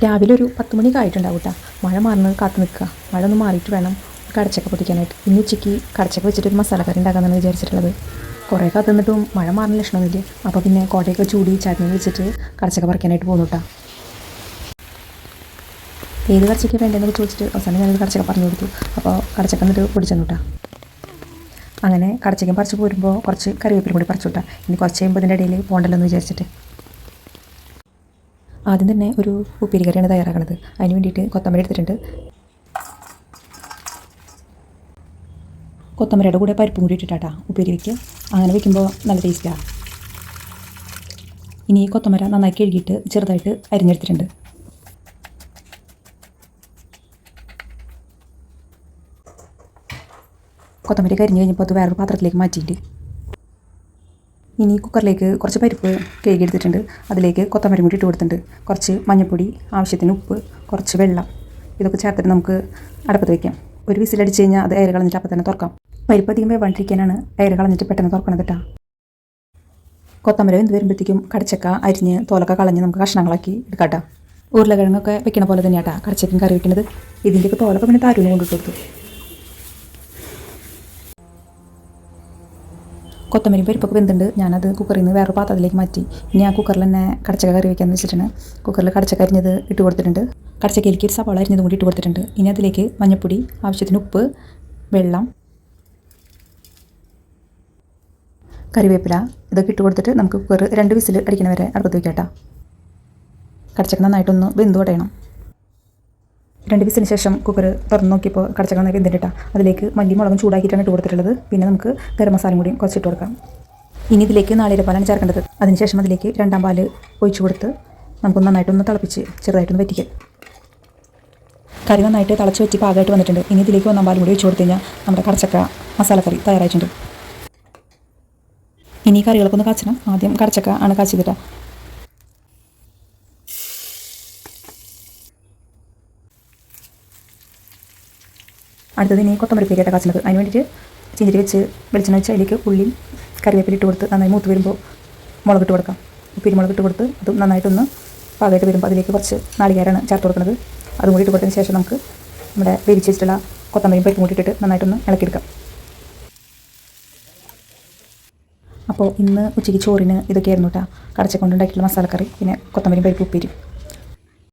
രാവിലെ ഒരു പത്ത് മണിയൊക്കെ ആയിട്ടുണ്ടാവും കേട്ടോ മഴ മാറുന്നത് കാത്തു നിൽക്കുക. മഴ ഒന്ന് മാറിയിട്ട് വേണം കടച്ചക്ക പൊട്ടിക്കാനായിട്ട്. ഇന്ന് ഉച്ചയ്ക്ക് കടച്ചക്ക വെച്ചിട്ട് ഒരു മസാല കറി ഉണ്ടാക്കാമെന്നാണ് വിചാരിച്ചിട്ടുള്ളത്. കുറേ കാത്തു നിന്നിട്ടും മഴ മാറുന്ന ലക്ഷണമൊന്നുമില്ല അപ്പോൾ പിന്നെ കോട്ടയൊക്കെ ചൂടി ചട്നി വെച്ചിട്ട് കടച്ചക്ക പറിക്കാനായിട്ട് പോകുന്നു കേട്ടോ ഏത് കടച്ചയ്ക്ക് വേണ്ടതെന്നൊക്കെ ചോദിച്ചിട്ട് അവസാനം ഞാനൊരു കടച്ചക്ക പറഞ്ഞു കൊടുത്തു. അപ്പോൾ കടച്ചക്ക എന്നിട്ട് പൊടിച്ചെന്നു കേട്ടോ അങ്ങനെ കടച്ചയ്ക്കും പറിച്ച് പോരുമ്പോൾ കുറച്ച് കറിവേപ്പിലും കൂടി പറിച്ചു വിട്ടാൽ ഇനി കുറച്ച് കഴിയുമ്പോൾ ഇതിന്റെ ഇടയിൽ പോകണ്ടല്ലോ എന്ന് വിചാരിച്ചിട്ട്. ആദ്യം തന്നെ ഒരു ഉപ്പേരി കറിയാണ് തയ്യാറാക്കുന്നത് അതിന് വേണ്ടിയിട്ട് കൊത്തമ്പരി എടുത്തിട്ടുണ്ട്. കൊത്തമരയുടെ കൂടെ പരിപ്പും കൂടി ഇട്ടിട്ടാട്ടാ ഉപ്പേരി വയ്ക്കുക അങ്ങനെ വയ്ക്കുമ്പോൾ നല്ല ടേസ്റ്റാണ് ഇനി ഈ കൊത്തമര നന്നായി കഴുകിയിട്ട് ചെറുതായിട്ട് അരിഞ്ഞെടുത്തിട്ടുണ്ട്. കൊത്തമ്പരി കരിഞ്ഞ് കഴിഞ്ഞപ്പോൾ അത് വേറൊരു പാത്രത്തിലേക്ക് മാറ്റിയിട്ട് ഇനി കുക്കറിലേക്ക് കുറച്ച് പരിപ്പ് കഴുകിയെടുത്തിട്ടുണ്ട് അതിലേക്ക് കൊത്തമരം കൂടി ഇട്ട് കൊടുത്തിട്ടുണ്ട്. കുറച്ച് മഞ്ഞൾപ്പൊടി ആവശ്യത്തിന് ഉപ്പ് കുറച്ച് വെള്ളം. ഇതൊക്കെ ചേർത്തിട്ട് നമുക്ക് അടുപ്പത്ത് വയ്ക്കാം ഒരു വിസിലടിച്ച് കഴിഞ്ഞാൽ അത് എയർ കളഞ്ഞിട്ട് അപ്പം തന്നെ തുറക്കാം. പരിപ്പ് അധികം വേവാണ്ടിരിക്കാനാണ് എയർ കളഞ്ഞിട്ട് പെട്ടെന്ന് തുറക്കണത് കേട്ടോ കൊത്തമരം എന്ത് വരുമ്പോഴത്തേക്കും കടച്ചക്ക അരിഞ്ഞ് തോലൊക്കെ കളഞ്ഞ് നമുക്ക് കഷ്ണങ്ങളാക്കി എടുക്കാം കേട്ടോ ഉരുളക്കിഴങ്ങൊക്കെ വെക്കണ പോലെ തന്നെയാട്ടാ കടച്ചക്കും കറി വെക്കുന്നത് ഇതിന്റെയൊക്കെ തോലൊക്കെ പിന്നെ താരൂന് കൊണ്ടിട്ട് കൊടുത്തു. കൊത്തമരി പരിപ്പൊക്കെ വെന്തുണ്ട് ഞാനത് കുക്കറിൽ നിന്ന് വേറെ പാത്രത്തിലേക്ക് മാറ്റി. ഇനി ആ കുക്കറിൽ തന്നെ കടച്ചക്ക കറി വെക്കാമെന്ന് വെച്ചിട്ടാണ്. കുക്കറിൽ കടച്ചക്ക അരിഞ്ഞത് ഇട്ട് കൊടുത്തിട്ടുണ്ട്. കടച്ചക്കയിലേക്ക് ഒരു സവാള അരിഞ്ഞതും കൂടി ഇട്ട് കൊടുത്തിട്ടുണ്ട്. ഇനി അതിലേക്ക് മഞ്ഞൾപ്പൊടി ആവശ്യത്തിന് ഉപ്പ് വെള്ളം കറിവേപ്പില ഇതൊക്കെ ഇട്ട് കൊടുത്തിട്ട് നമുക്ക് കുക്കർ രണ്ട് വിസിൽ അടിക്കണ വരെ അടുപ്പത്ത് വയ്ക്കാം കേട്ടോ കടച്ചക്ക നന്നായിട്ടൊന്ന് വെന്ത് കുടയണം രണ്ട് വിസിന് ശേഷം കുക്കർ തുറന്ന് നോക്കിയപ്പോൾ കടച്ചക്ക വെന്തിട്ടാ അതിലേക്ക് മല്ലി മുളകും ചൂടാക്കിയിട്ടാണ് ഇട്ട് കൊടുത്തിട്ടുള്ളത്. പിന്നെ നമുക്ക് ഗരം കൂടി കുറച്ച് ഇട്ട് കൊടുക്കാം. ഇനി ഇതിലേക്ക് നാളികേരപ്പാലാണ് ചേർക്കേണ്ടത്. അതിനുശേഷം അതിലേക്ക് രണ്ടാം പാൽ ഒഴിച്ചു കൊടുത്ത് നമുക്ക് നന്നായിട്ടൊന്ന് തിളപ്പിച്ച് ചെറുതായിട്ടൊന്ന് വറ്റിക്കാം. കറി നന്നായിട്ട് തിളച്ച് വെച്ച് പാകമായിട്ട് വന്നിട്ടുണ്ട്. ഇനി ഇതിലേക്ക് ഒന്നാം പാലും കൂടി ഒഴിച്ചു കൊടുത്തു കഴിഞ്ഞാൽ നമ്മുടെ കടച്ചക്ക മസാലക്കറി തയ്യാറായിട്ടുണ്ട്. ഇനി കറികൾക്കൊന്ന് കാച്ചണം. ആദ്യം കടച്ചക്ക ആണ് കാച്ചിട്ടാ അടുത്തത് ഇനി കൊത്തമ്പരി പേരിയായിട്ട് കാച്ചണത് അതിന് വേണ്ടിയിട്ട് ചിഞ്ചിരി വെച്ച് വെളിച്ചെണ്ണ വെച്ച് അതിലേക്ക് ഉള്ളി കറിവേപ്പില ഇട്ട് കൊടുത്ത് നന്നായി മൂത്ത് വരുമ്പോൾ മുളക് ഇട്ട് കൊടുക്കാം. ഉപ്പിരിമുളക് ഇട്ട് കൊടുത്ത് അത് നന്നായിട്ടൊന്ന് പാകമായിട്ട് വരുമ്പോൾ അതിലേക്ക് കുറച്ച് നാളികേരാണ് ചേർത്ത് കൊടുക്കുന്നത്. അതും കൂടി ഇട്ട് കൊടുത്തതിന് ശേഷം നമുക്ക് നമ്മുടെ വേവിച്ച് വെച്ചിട്ടുള്ള കൊത്തമ്പരിയും പരിപ്പും കൂട്ടിയിട്ട് നന്നായിട്ടൊന്ന് ഇളക്കിയെടുക്കാം. അപ്പോൾ ഇന്ന് ഉച്ചയ്ക്ക് ചോറിന് ഇതൊക്കെയായിരുന്നു കേട്ടോ കടച്ചക്കൊണ്ടുണ്ടാക്കിയിട്ടുള്ള മസാലക്കറി പിന്നെ കൊത്തമ്പരിയും പരിപ്പ് ഉപ്പേരി